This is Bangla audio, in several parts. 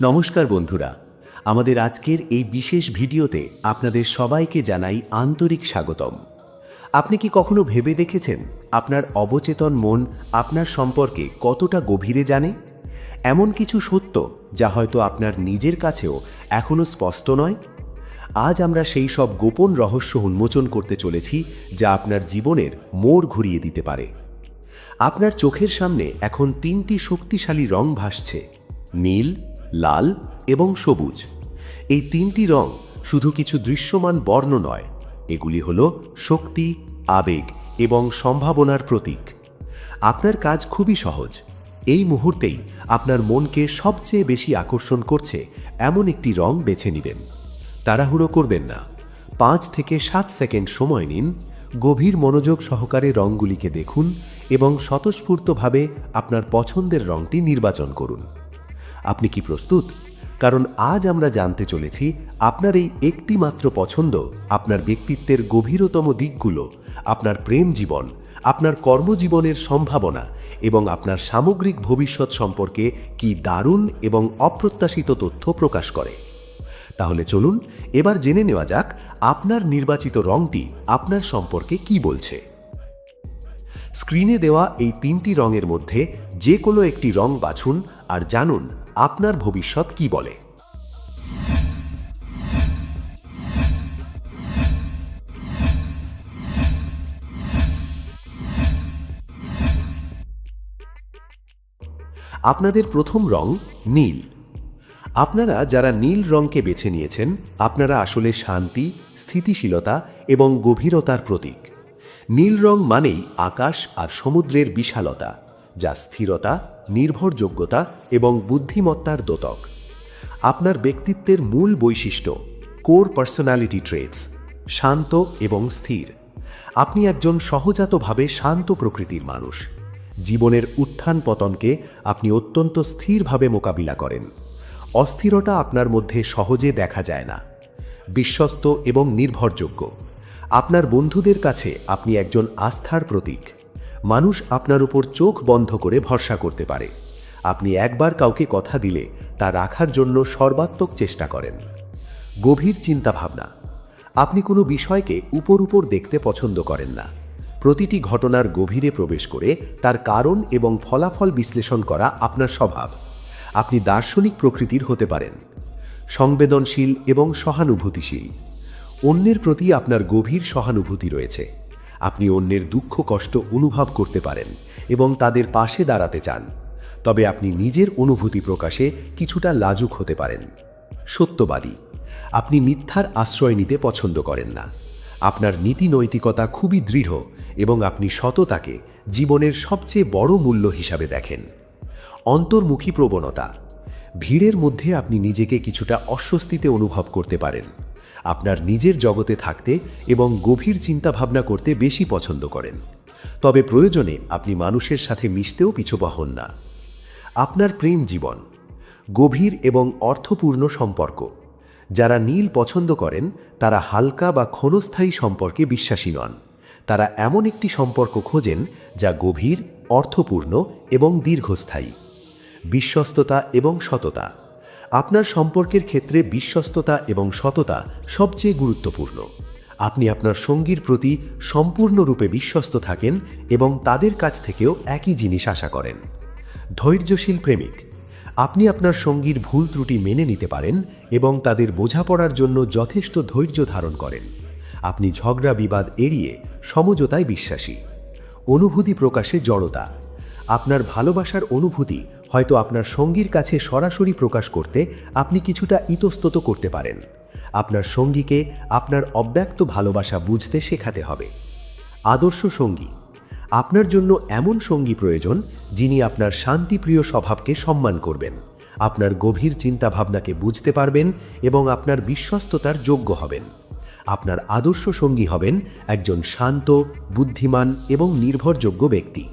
নমস্কার বন্ধুরা, আমাদের আজকের এই বিশেষ ভিডিওতে আপনাদের সবাইকে জানাই আন্তরিক স্বাগতম। আপনি কি কখনো ভেবে দেখেছেন আপনার অবচেতন মন আপনার সম্পর্কে কতটা গভীরে জানে? এমন কিছু সত্য যা হয়তো আপনার নিজের কাছেও এখনও স্পষ্ট নয়? আজ আমরা সেই সব গোপন রহস্য উন্মোচন করতে চলেছি যা আপনার জীবনের মোড় ঘুরিয়ে দিতে পারে। আপনার চোখের সামনে এখন তিনটি শক্তিশালী রং ভাসছে, নীল লাল এবং সবুজ। এই তিনটি রং শুধু কিছু দৃশ্যমান বর্ণ নয়, এগুলি হল শক্তি, আবেগ এবং সম্ভাবনার প্রতীক। আপনার কাজ খুবই সহজ। এই মুহূর্তেই আপনার মনকে সবচেয়ে বেশি আকর্ষণ করছে এমন একটি রং বেছে নেবেন। তাড়াহুড়ো করবেন না। পাঁচ থেকে সাত সেকেন্ড সময় নিন, গভীর মনোযোগ সহকারে রঙগুলিকে দেখুন এবং স্বতঃস্ফূর্তভাবে আপনার পছন্দের রঙটি নির্বাচন করুন। আপনি কি প্রস্তুত? কারণ আজ আমরা জানতে চলেছি আপনার এই একটি মাত্র পছন্দ, আপনার ব্যক্তিত্বের গভীরতম দিকগুলো, আপনার প্রেম জীবন, আপনার কর্মজীবনের সম্ভাবনা এবং আপনার সামগ্রিক ভবিষ্যৎ সম্পর্কে কি দারুণ এবং অপ্রত্যাশিত তথ্য প্রকাশ করে। তাহলে চলুন, এবার জেনে নেওয়া যাক আপনার নির্বাচিত রঙটি আপনার সম্পর্কে কি বলছে। স্ক্রিনে দেওয়া এই তিনটি রঙের মধ্যে যে কোনো একটি রং বাছুন আর জানুন আপনার ভবিষ্যৎ কি বলে? আপনাদের প্রথম রং নীল। আপনারা যারা নীল রঙকে বেছে নিয়েছেন, আপনারা আসলে শান্তি, স্থিতিশীলতা এবং গভীরতার প্রতীক। নীল রং মানেই আকাশ আর সমুদ্রের বিশালতা, যা স্থিরতা নির্ভরযোগ্যতা এবং বুদ্ধিমত্তার দোতক। আপনার ব্যক্তিত্বের মূল বৈশিষ্ট্য, কোর পার্সোনালিটি ট্রেটস শান্ত এবং স্থির। আপনি একজন সহজাতভাবে শান্ত প্রকৃতির মানুষ। জীবনের উত্থান পতনকে আপনি অত্যন্ত স্থিরভাবে মোকাবিলা করেন। অস্থিরতা আপনার মধ্যে সহজে দেখা যায় না। বিশ্বস্ত এবং নির্ভরযোগ্য। আপনার বন্ধুদের কাছে আপনি একজন আস্থার প্রতীক। মানুষ আপনার উপর চোখ বন্ধ করে ভরসা করতে পারে। আপনি একবার কাউকে কথা দিলে তা রাখার জন্য সর্বাত্মক চেষ্টা করেন। গভীর চিন্তাভাবনা। আপনি কোনো বিষয়কে উপর উপর দেখতে পছন্দ করেন না। প্রতিটি ঘটনার গভীরে প্রবেশ করে তার কারণ এবং ফলাফল বিশ্লেষণ করা আপনার স্বভাব। আপনি দার্শনিক প্রকৃতির হতে পারেন। সংবেদনশীল এবং সহানুভূতিশীল। অন্যের প্রতি আপনার গভীর সহানুভূতি রয়েছে। আপনি অন্যের দুঃখ, কষ্ট অনুভব করতে পারেন এবং তাদের পাশে দাঁড়াতে চান। তবে আপনি নিজের অনুভূতি প্রকাশে কিছুটা লাজুক হতে পারেন। সত্যবাদী। আপনি মিথ্যার আশ্রয় নিতে পছন্দ করেন না। আপনার নীতি নৈতিকতা খুবই দৃঢ় এবং আপনি সততাকে জীবনের সবচেয়ে বড় মূল্য হিসাবে দেখেন। অন্তর্মুখী প্রবণতা। ভিড়ের মধ্যে আপনি নিজেকে কিছুটা অস্বস্তিতে অনুভব করতে পারেন। আপনার নিজের জগতে থাকতে এবং গভীর চিন্তাভাবনা করতে বেশি পছন্দ করেন। তবে প্রয়োজনে আপনি মানুষের সাথে মিশতেও পিছুপা হন না। আপনার প্রেম জীবন, গভীর এবং অর্থপূর্ণ সম্পর্ক, যারা নীল পছন্দ করেন, তারা হালকা বা ক্ষণস্থায়ী সম্পর্কে বিশ্বাসী নন। তারা এমন একটি সম্পর্ক খোঁজেন, যা গভীর, অর্থপূর্ণ এবং দীর্ঘস্থায়ী। বিশ্বস্ততা এবং সততা। আপনার সম্পর্কের ক্ষেত্রে বিশ্বস্ততা এবং সততা সবচেয়ে গুরুত্বপূর্ণ। আপনি আপনার সঙ্গীর প্রতি সম্পূর্ণরূপে বিশ্বস্ত থাকেন এবং তাদের কাছ থেকেও একই জিনিস আশা করেন। ধৈর্যশীল প্রেমিক। আপনি আপনার সঙ্গীর ভুল ত্রুটি মেনে নিতে পারেন এবং তাদের বোঝাপড়ার জন্য যথেষ্ট ধৈর্য ধারণ করেন। আপনি ঝগড়া বিবাদ এড়িয়ে সমঝোতায় বিশ্বাসী। অনুভূতি প্রকাশে জড়তা। আপনার ভালোবাসার অনুভূতি হয়তো আপনার সঙ্গীর কাছে সরাসরি প্রকাশ করতে আপনি কিছুটা ইতস্তত করতে পারেন। আপনার সঙ্গীকে আপনার অব্যক্ত ভালোবাসা বুঝতে শেখাতে হবে। আদর্শ সঙ্গী। আপনার জন্য এমন সঙ্গী প্রয়োজন যিনি আপনার শান্তিপ্রিয় স্বভাবকে সম্মান করবেন। আপনার গভীর চিন্তাভাবনাকে বুঝতে পারবেন এবং আপনার বিশ্বস্ততার যোগ্য হবেন। আপনার আদর্শ সঙ্গী হবেন একজন শান্ত, বুদ্ধিমান এবং নির্ভরযোগ্য ব্যক্তি।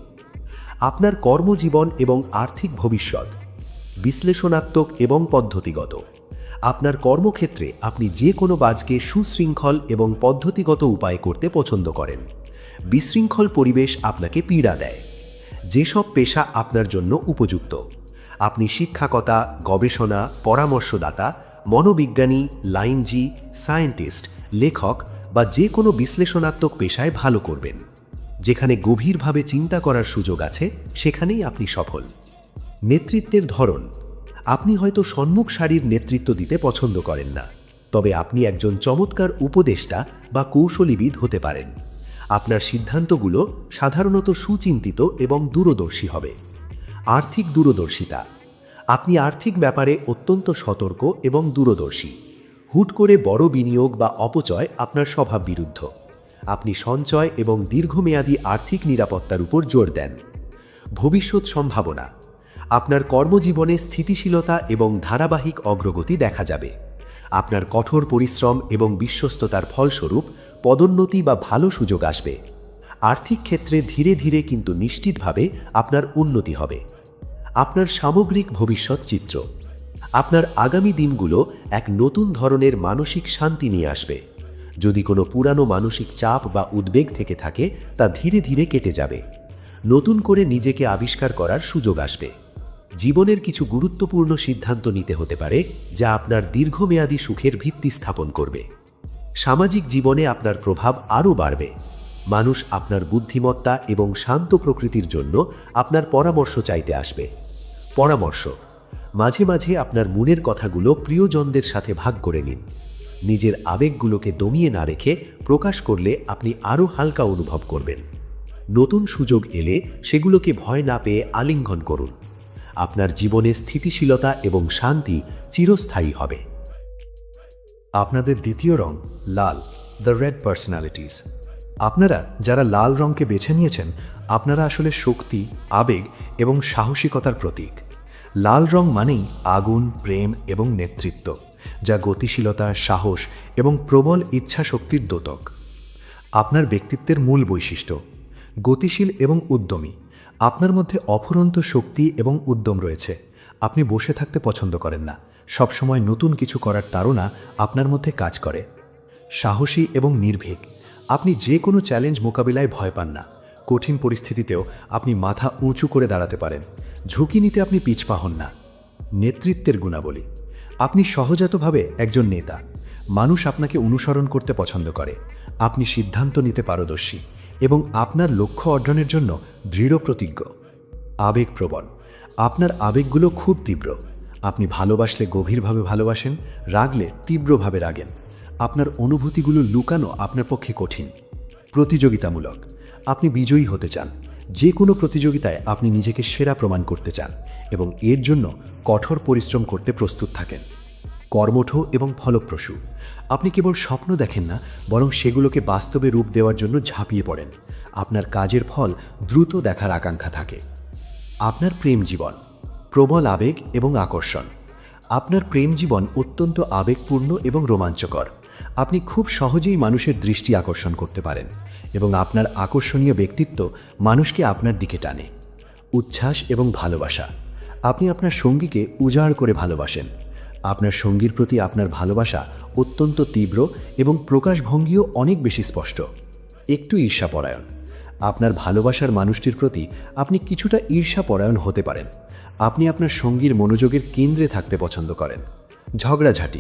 আপনার কর্মজীবন এবং আর্থিক ভবিষ্যৎ, বিশ্লেষণাত্মক এবং পদ্ধতিগত। আপনার কর্মক্ষেত্রে আপনি যে কোনো কাজকে সুশৃঙ্খল এবং পদ্ধতিগত উপায়ে করতে পছন্দ করেন। বিশৃঙ্খল পরিবেশ আপনাকে পীড়া দেয়। যেসব পেশা আপনার জন্য উপযুক্ত। আপনি শিক্ষাকতা, গবেষণা, পরামর্শদাতা, মনোবিজ্ঞানী, লাইনজি, সায়েন্টিস্ট, লেখক বা যে কোনো বিশ্লেষণাত্মক পেশায় ভালো করবেন। যেখানে গভীরভাবে চিন্তা করার সুযোগ আছে, সেখানেই আপনি সফল। নেতৃত্বের ধরন। আপনি হয়তো সম্মুখ সারির নেতৃত্ব দিতে পছন্দ করেন না, তবে আপনি একজন চমৎকার উপদেষ্টা বা কৌশলীবিদ হতে পারেন। আপনার সিদ্ধান্তগুলো সাধারণত সুচিন্তিত এবং দূরদর্শী হবে। আর্থিক দূরদর্শিতা। আপনি আর্থিক ব্যাপারে অত্যন্ত সতর্ক এবং দূরদর্শী। হুট করে বড় বিনিয়োগ বা অপচয় আপনার স্বভাব বিরুদ্ধ আপনি সঞ্চয় এবং দীর্ঘমেয়াদী আর্থিক নিরাপত্তার উপর জোর দেন। ভবিষ্যৎ সম্ভাবনা, আপনার কর্মজীবনে স্থিতিশীলতা এবং ধারাবাহিক অগ্রগতি দেখা যাবে। আপনার কঠোর পরিশ্রম এবং বিশ্বস্ততার ফলস্বরূপ পদোন্নতি বা ভালো সুযোগ আসবে। আর্থিক ক্ষেত্রে ধীরে ধীরে কিন্তু নিশ্চিতভাবে আপনার উন্নতি হবে। আপনার সামগ্রিক ভবিষ্যৎ চিত্র, আপনার আগামী দিনগুলো এক নতুন ধরনের মানসিক শান্তি নিয়ে আসবে। যদি কোনো পুরানো মানসিক চাপ বা উদ্বেগ থেকে থাকে, তা ধীরে ধীরে কেটে যাবে। নতুন করে নিজেকে আবিষ্কার করার সুযোগ আসবে। জীবনের কিছু গুরুত্বপূর্ণ সিদ্ধান্ত নিতে হতে পারে, যা আপনার দীর্ঘমেয়াদী সুখের ভিত্তি স্থাপন করবে। সামাজিক জীবনে আপনার প্রভাব আরও বাড়বে। মানুষ আপনার বুদ্ধিমত্তা এবং শান্ত প্রকৃতির জন্য আপনার পরামর্শ চাইতে আসবে। পরামর্শ, মাঝে মাঝে আপনার মনের কথাগুলো প্রিয়জনদের সাথে ভাগ করে নিন। নিজের আবেগগুলোকে দমিয়ে না রেখে প্রকাশ করলে আপনি আরও হালকা অনুভব করবেন। নতুন সুযোগ এলে সেগুলোকে ভয় না পেয়ে আলিঙ্গন করুন। আপনার জীবনে স্থিতিশীলতা এবং শান্তি চিরস্থায়ী হবে। আপনাদের দ্বিতীয় রং লাল দ্য রেড পার্সোনালিটিস আপনারা যারা লাল রঙকে বেছে নিয়েছেন, আপনারা আসলে শক্তি, আবেগ এবং সাহসিকতার প্রতীক। লাল রং মানেই আগুন, প্রেম এবং নেতৃত্ব। যা গতিশীলতা, সাহস এবং প্রবল ইচ্ছা শক্তির দ্যোতক আপনার ব্যক্তিত্বের মূল বৈশিষ্ট্য, গতিশীল এবং উদ্যমী। আপনার মধ্যে অফুরন্ত শক্তি এবং উদ্যম রয়েছে। আপনি বসে থাকতে পছন্দ করেন না। সবসময় নতুন কিছু করার তাড়না আপনার মধ্যে কাজ করে। সাহসী এবং নির্ভীক। আপনি যে কোনো চ্যালেঞ্জ মোকাবিলায় ভয় পান না। কঠিন পরিস্থিতিতেও আপনি মাথা উঁচু করে দাঁড়াতে পারেন। ঝুঁকি নিতে আপনি পিছপা হন না। নেতৃত্বের গুণাবলী। আপনি সহজাতভাবে একজন নেতা। মানুষ আপনাকে অনুসরণ করতে পছন্দ করে। আপনি সিদ্ধান্ত নিতে পারদর্শী এবং আপনার লক্ষ্য অর্জনের জন্য দৃঢ় প্রতিজ্ঞ। আবেগপ্রবণ। আপনার আবেগগুলো খুব তীব্র। আপনি ভালোবাসলে গভীরভাবে ভালোবাসেন, রাগলে তীব্রভাবে রাগেন। আপনার অনুভূতিগুলো লুকানো আপনার পক্ষে কঠিন। প্রতিযোগিতামূলক। আপনি বিজয়ী হতে চান। যে কোনো প্রতিযোগিতায় আপনি নিজেকে সেরা প্রমাণ করতে চান এবং এর জন্য কঠোর পরিশ্রম করতে প্রস্তুত থাকেন। কর্মঠ এবং ফলপ্রসূ। আপনি কেবল স্বপ্ন দেখেন না, বরং সেগুলোকে বাস্তবে রূপ দেওয়ার জন্য ঝাঁপিয়ে পড়েন। আপনার কাজের ফল দ্রুত দেখার আকাঙ্ক্ষা থাকে। আপনার প্রেম জীবন, প্রবল আবেগ এবং আকর্ষণ। আপনার প্রেম জীবন অত্যন্ত আবেগপূর্ণ এবং রোমাঞ্চকর। আপনি খুব সহজেই মানুষের দৃষ্টি আকর্ষণ করতে পারেন এবং আপনার আকর্ষণীয় ব্যক্তিত্ব মানুষকে আপনার দিকে টানে। উচ্ছ্বাস এবং ভালোবাসা। আপনি আপনার সঙ্গীকে উজাড় করে ভালোবাসেন। আপনার সঙ্গীর প্রতি আপনার ভালোবাসা অত্যন্ত তীব্র এবং প্রকাশভঙ্গিও অনেক বেশি স্পষ্ট। একটু ঈর্ষাপরায়ণ। আপনার ভালোবাসার মানুষটির প্রতি আপনি কিছুটা ঈর্ষাপরায়ণ হতে পারেন। আপনি আপনার সঙ্গীর মনোযোগের কেন্দ্রে থাকতে পছন্দ করেন। ঝগড়াঝাঁটি।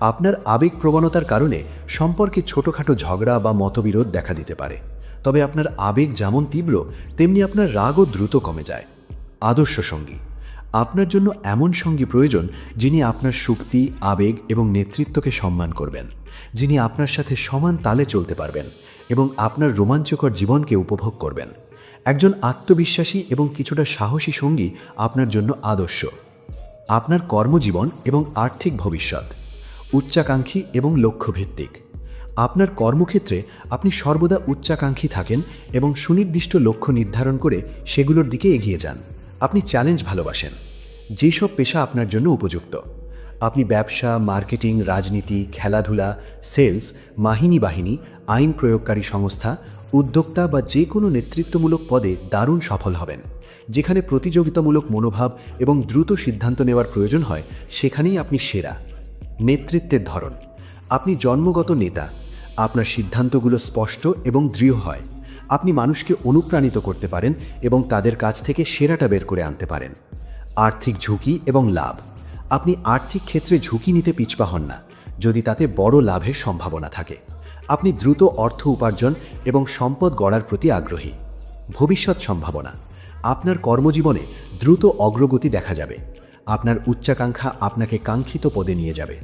আপনার আবেগ প্রবণতার কারণে সম্পর্কে ছোটোখাটো ঝগড়া বা মতবিরোধ দেখা দিতে পারে। তবে আপনার আবেগ যেমন তীব্র, তেমনি আপনার রাগও দ্রুত কমে যায়। আদর্শ সঙ্গী। আপনার জন্য এমন সঙ্গী প্রয়োজন যিনি আপনার শক্তি, আবেগ এবং নেতৃত্বকে সম্মান করবেন, যিনি আপনার সাথে সমান তালে চলতে পারবেন এবং আপনার রোমাঞ্চকর জীবনকে উপভোগ করবেন। একজন আত্মবিশ্বাসী এবং কিছুটা সাহসী সঙ্গী আপনার জন্য আদর্শ। আপনার কর্মজীবন এবং আর্থিক ভবিষ্যৎ। উচ্চাকাঙ্ক্ষী এবং লক্ষ্যভিত্তিক। আপনার কর্মক্ষেত্রে আপনি সর্বদা উচ্চাকাঙ্ক্ষী থাকেন এবং সুনির্দিষ্ট লক্ষ্য নির্ধারণ করে সেগুলোর দিকে এগিয়ে যান। আপনি চ্যালেঞ্জ ভালোবাসেন। যেসব পেশা আপনার জন্য উপযুক্ত। আপনি ব্যবসা, মার্কেটিং, রাজনীতি, খেলাধুলা, সেলস, মাহিনী বাহিনী, আইন প্রয়োগকারী সংস্থা, উদ্যোক্তা বা যে কোনো নেতৃত্বমূলক পদে দারুণ সফল হবেন। যেখানে প্রতিযোগিতামূলক মনোভাব এবং দ্রুত সিদ্ধান্ত নেওয়ার প্রয়োজন হয়, সেখানেই আপনি সেরা। নেতৃত্বের ধরন। আপনি জন্মগত নেতা, আপনার সিদ্ধান্তগুলো স্পষ্ট এবং দৃঢ় হয়। আপনি মানুষকে অনুপ্রাণিত করতে পারেন এবং তাদের কাছ থেকে সেরাটা বের করে আনতে পারেন। আর্থিক ঝুঁকি এবং লাভ। আপনি আর্থিক ক্ষেত্রে ঝুঁকি নিতে পিছপা হন না, যদি তাতে বড় লাভের সম্ভাবনা থাকে। আপনি দ্রুত অর্থ উপার্জন এবং সম্পদ গড়ার প্রতি আগ্রহী। ভবিষ্যৎ সম্ভাবনা। আপনার কর্মজীবনে দ্রুত অগ্রগতি দেখা যাবে। আপনার উচ্চাকাঙ্ক্ষা আপনাকে কাঙ্ক্ষিত পদে নিয়ে যাবে।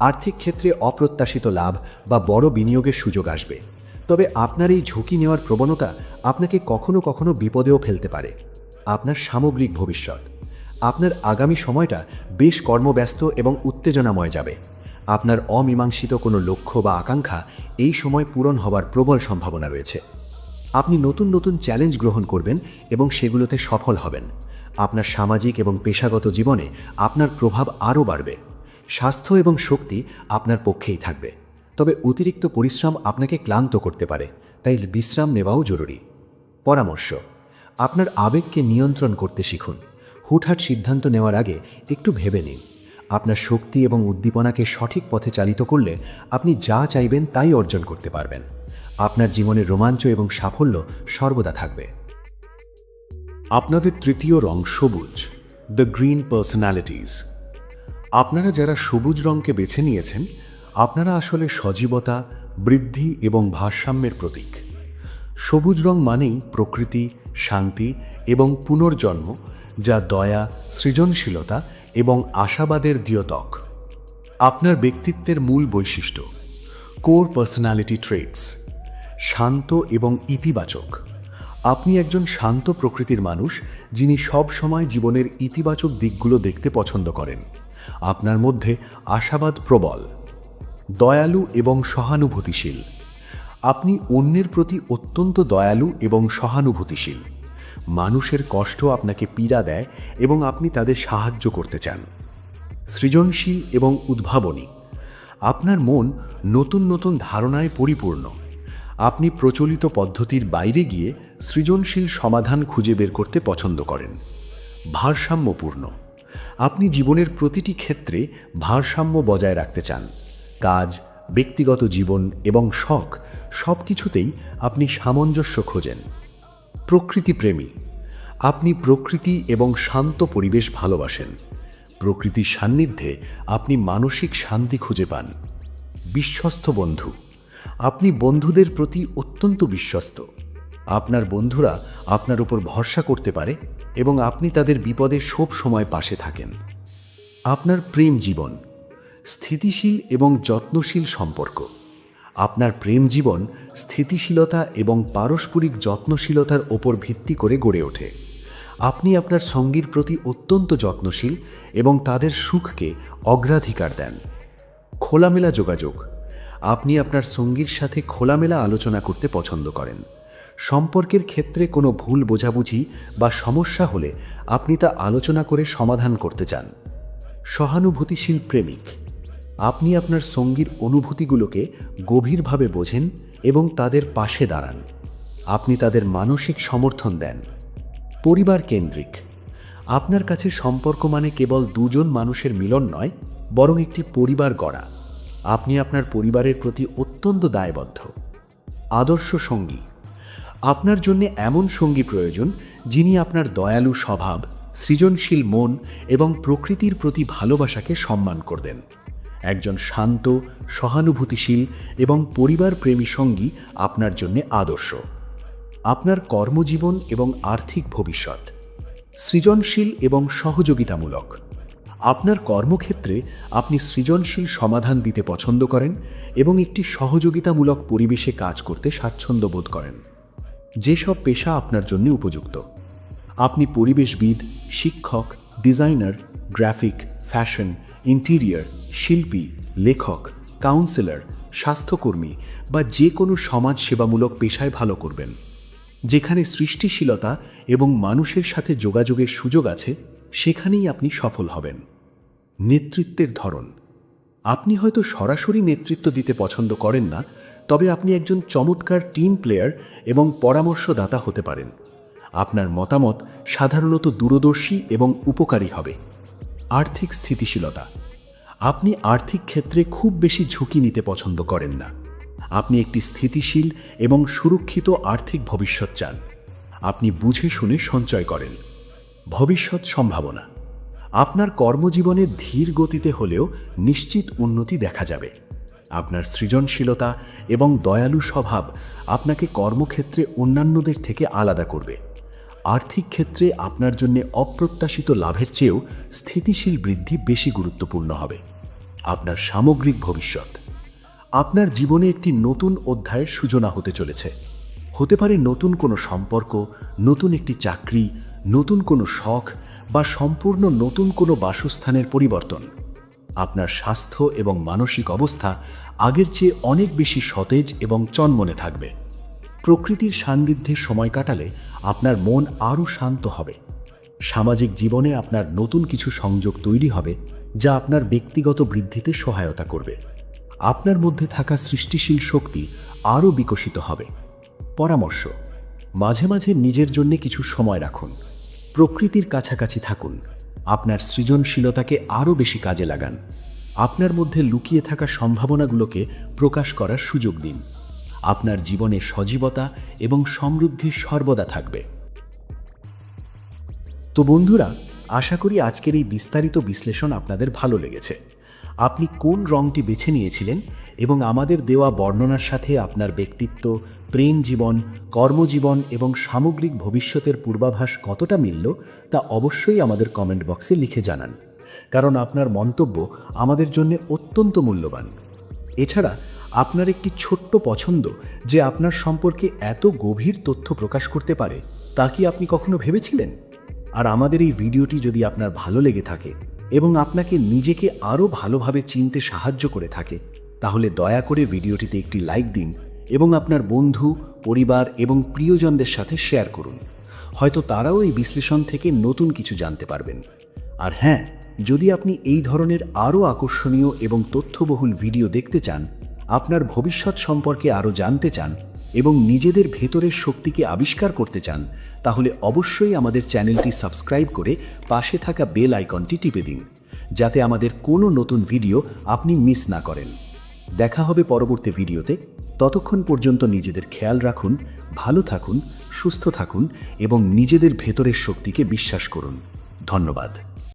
আর্থিক ক্ষেত্রে অপ্রত্যাশিত লাভ বা বড় বিনিয়োগের সুযোগ আসবে। তবে আপনার এই ঝুঁকি নেওয়ার প্রবণতা আপনাকে কখনো কখনো বিপদেও ফেলতে পারে। আপনার সামগ্রিক ভবিষ্যৎ। আপনার আগামী সময়টা বেশ কর্মব্যস্ত এবং উত্তেজনাময় যাবে। আপনার অমীমাংসিত কোনো লক্ষ্য বা আকাঙ্ক্ষা এই সময় পূরণ হবার প্রবল সম্ভাবনা রয়েছে। আপনি নতুন নতুন চ্যালেঞ্জ গ্রহণ করবেন এবং সেগুলোতে সফল হবেন। আপনার সামাজিক এবং পেশাগত জীবনে আপনার প্রভাব আরও বাড়বে। স্বাস্থ্য এবং শক্তি আপনার পক্ষেই থাকবে। তবে অতিরিক্ত পরিশ্রম আপনাকে ক্লান্ত করতে পারে, তাই বিশ্রাম নেওয়াও জরুরি। পরামর্শ, আপনার আবেগকে নিয়ন্ত্রণ করতে শিখুন। হুটহাট সিদ্ধান্ত নেওয়ার আগে একটু ভেবে নিন। আপনার শক্তি এবং উদ্দীপনাকে সঠিক পথে চালিত করলে আপনি যা চাইবেন তাই অর্জন করতে পারবেন। আপনার জীবনের রোমাঞ্চ এবং সাফল্য সর্বদা থাকবে। আপনাদের তৃতীয় রং সবুজ দ্য গ্রিন পার্সোনালিটিস আপনারা যারা সবুজ রঙকে বেছে নিয়েছেন, আপনারা আসলে সজীবতা, বৃদ্ধি এবং ভারসাম্যের প্রতীক। সবুজ রং মানেই প্রকৃতি, শান্তি এবং পুনর্জন্ম, যা দয়া, সৃজনশীলতা এবং আশাবাদের দিয়তক আপনার ব্যক্তিত্বের মূল বৈশিষ্ট্য কোর পার্সোনালিটি ট্রেটস শান্ত এবং ইতিবাচক। আপনি একজন শান্ত প্রকৃতির মানুষ যিনি সব সময় জীবনের ইতিবাচক দিকগুলো দেখতে পছন্দ করেন। আপনার মধ্যে আশাবাদ প্রবল, দয়ালু এবং সহানুভূতিশীল। আপনি অন্যের প্রতি অত্যন্ত দয়ালু এবং সহানুভূতিশীল। মানুষের কষ্ট আপনাকে পীড়া দেয় এবং আপনি তাদের সাহায্য করতে চান। সৃজনশীল এবং উদ্ভাবনী। আপনার মন নতুন নতুন ধারণায় পরিপূর্ণ। আপনি প্রচলিত পদ্ধতির বাইরে গিয়ে সৃজনশীল সমাধান খুঁজে বের করতে পছন্দ করেন। ভারসাম্যপূর্ণ। আপনি জীবনের প্রতিটি ক্ষেত্রে ভারসাম্য বজায় রাখতে চান। কাজ, ব্যক্তিগত জীবন এবং শখ সব কিছুতেই আপনি সামঞ্জস্য খোঁজেন। প্রকৃতিপ্রেমী। আপনি প্রকৃতি এবং শান্ত পরিবেশ ভালোবাসেন। প্রকৃতির সান্নিধ্যে আপনি মানসিক শান্তি খুঁজে পান। বিশ্বস্ত বন্ধু। আপনি বন্ধুদের প্রতি অত্যন্ত বিশ্বস্ত। আপনার বন্ধুরা আপনার উপর ভরসা করতে পারে এবং আপনি তাদের বিপদে সব সময় পাশে থাকেন। আপনার প্রেম জীবন, স্থিতিশীল এবং যত্নশীল সম্পর্ক। আপনার প্রেম জীবন, স্থিতিশীলতা এবং পারস্পরিক যত্নশীলতার ওপর ভিত্তি করে গড়ে ওঠে। আপনি আপনার সঙ্গীর প্রতি অত্যন্ত যত্নশীল এবং তাদের সুখকে অগ্রাধিকার দেন। খোলামেলা যোগাযোগ আপনি আপনার সঙ্গীর সাথে খোলামেলা আলোচনা করতে পছন্দ করেন। সম্পর্কের ক্ষেত্রে কোনো ভুল বোঝাবুঝি বা সমস্যা হলে আপনি তা আলোচনা করে সমাধান করতে চান। সহানুভূতিশীল প্রেমিক, আপনি আপনার সঙ্গীর অনুভূতিগুলোকে গভীরভাবে বোঝেন এবং তাদের পাশে দাঁড়ান। আপনি তাদের মানসিক সমর্থন দেন। পরিবার কেন্দ্রিক, আপনার কাছে সম্পর্ক মানে কেবল দুজন মানুষের মিলন নয়, বরং একটি পরিবার গড়া। আপনি আপনার পরিবারের প্রতি অত্যন্ত দায়বদ্ধ। আদর্শ সঙ্গী। আপনার জন্য এমন সঙ্গী প্রয়োজন, যিনি আপনার দয়ালু স্বভাব, সৃজনশীল মন এবং প্রকৃতির প্রতি ভালোবাসাকে সম্মান করবেন। একজন শান্ত, সহানুভূতিশীল এবং পরিবার প্রেমী সঙ্গী আপনার জন্য আদর্শ। আপনার কর্মজীবন এবং আর্থিক ভবিষ্যৎ। সৃজনশীল এবং সহযোগিতামূলক। আপনার কর্মক্ষেত্রে আপনি সৃজনশীল সমাধান দিতে পছন্দ করেন এবং একটি সহযোগিতামূলক পরিবেশে কাজ করতে স্বাচ্ছন্দ্য বোধ করেন। যেসব পেশা আপনার জন্য উপযুক্ত। আপনি পরিবেশবিদ, শিক্ষক, ডিজাইনার, গ্রাফিক, ফ্যাশন, ইন্টিরিয়ার, শিল্পী, লেখক, কাউন্সিলর, স্বাস্থ্যকর্মী বা যে কোনো সমাজসেবামূলক পেশায় ভালো করবেন। যেখানে সৃষ্টিশীলতা এবং মানুষের সাথে যোগাযোগের সুযোগ আছে সেখানেই আপনি সফল হবেন। নেতৃত্বের ধরন। আপনি হয়তো সরাসরি নেতৃত্ব দিতে পছন্দ করেন না, তবে আপনি একজন চমৎকার টিম প্লেয়ার এবং পরামর্শদাতা হতে পারেন। আপনার মতামত সাধারণত দূরদর্শী এবং উপকারী হবে। আর্থিক স্থিতিশীলতা। আপনি আর্থিক ক্ষেত্রে খুব বেশি ঝুঁকি নিতে পছন্দ করেন না। আপনি একটি স্থিতিশীল এবং সুরক্ষিত আর্থিক ভবিষ্যৎ চান। আপনি বুঝে শুনে সঞ্চয় করেন। ভবিষ্যৎ সম্ভাবনা। আপনার কর্মজীবনে ধীর গতিতে হলেও নিশ্চিত উন্নতি দেখা যাবে। আপনার সৃজনশীলতা এবং দয়ালু স্বভাব আপনাকে কর্মক্ষেত্রে অন্যান্যদের থেকে আলাদা করবে। আর্থিক ক্ষেত্রে আপনার জন্য অপ্রত্যাশিত লাভের চেয়েও স্থিতিশীল বৃদ্ধি বেশি গুরুত্বপূর্ণ হবে। আপনার সামগ্রিক ভবিষ্যৎ। আপনার জীবনে একটি নতুন অধ্যায়ের সূচনা হতে চলেছে। হতে পারে নতুন কোনো সম্পর্ক, নতুন একটি চাকরি নতুন কোনো শখ বা সম্পূর্ণ নতুন কোনো বাসস্থানের পরিবর্তন। আপনার স্বাস্থ্য এবং মানসিক অবস্থা আগের চেয়ে অনেক বেশি সতেজ এবং চনমনে থাকবে। প্রকৃতির সান্নিধ্যে সময় কাটালে আপনার মন আরও শান্ত হবে। সামাজিক জীবনে আপনার নতুন কিছু সংযোগ তৈরি হবে, যা আপনার ব্যক্তিগত বৃদ্ধিতে সহায়তা করবে। আপনার মধ্যে থাকা সৃষ্টিশীল শক্তি আরও বিকশিত হবে। পরামর্শ, মাঝে মাঝে নিজের জন্য কিছু সময় রাখুন। প্রকৃতির কাছাকাছি থাকুন। আপনার সৃজনশীলতাকে আরও বেশি কাজে লাগান। আপনার মধ্যে লুকিয়ে থাকা সম্ভাবনাগুলোকে প্রকাশ করার সুযোগ দিন। আপনার জীবনে সজীবতা এবং সমৃদ্ধি সর্বদা থাকবে। তো বন্ধুরা, আশা করি আজকের এই বিস্তারিত বিশ্লেষণ আপনাদের ভালো লেগেছে। আপনি কোন রঙটি বেছে নিয়েছিলেন এবং আমাদের দেওয়া বর্ণনার সাথে আপনার ব্যক্তিত্ব, প্রেম জীবন, কর্মজীবন এবং সামগ্রিক ভবিষ্যতের পূর্বাভাস কতটা মিলল তা অবশ্যই আমাদের কমেন্ট বক্সে লিখে জানান। কারণ আপনার মন্তব্য আমাদের জন্য অত্যন্ত মূল্যবান। এছাড়া আপনার একটি ছোট্ট পছন্দ যে আপনার সম্পর্কে এত গভীর তথ্য প্রকাশ করতে পারে, তা কি আপনি কখনো ভেবেছিলেন? আর আমাদের এই ভিডিওটি যদি আপনার ভালো লেগে থাকে এবং আপনাকে নিজেকে আরও ভালোভাবে চিনতে সাহায্য করে থাকে তাহলে দয়া করে ভিডিওটিতে একটি লাইক দিন এবং আপনার বন্ধু, পরিবার এবং প্রিয়জনদের সাথে শেয়ার করুন। হয়তো তারাও এই বিশ্লেষণ থেকে নতুন কিছু জানতে পারবেন। আর হ্যাঁ যদি আপনি এই ধরনের আরও আকর্ষণীয় এবং তথ্যবহুল ভিডিও দেখতে চান, আপনার ভবিষ্যৎ সম্পর্কে আরও জানতে চান এবং নিজেদের ভেতরের শক্তিকে আবিষ্কার করতে চান, তাহলে অবশ্যই আমাদের চ্যানেলটি সাবস্ক্রাইব করে পাশে থাকা বেল আইকনটি টিপে দিন, যাতে আমাদের কোনো নতুন ভিডিও আপনি মিস না করেন। দেখা হবে পরবর্তী ভিডিওতে। ততক্ষণ পর্যন্ত নিজেদের খেয়াল রাখুন, ভালো থাকুন, সুস্থ থাকুন এবং নিজেদের ভেতরের শক্তিকে বিশ্বাস করুন। ধন্যবাদ।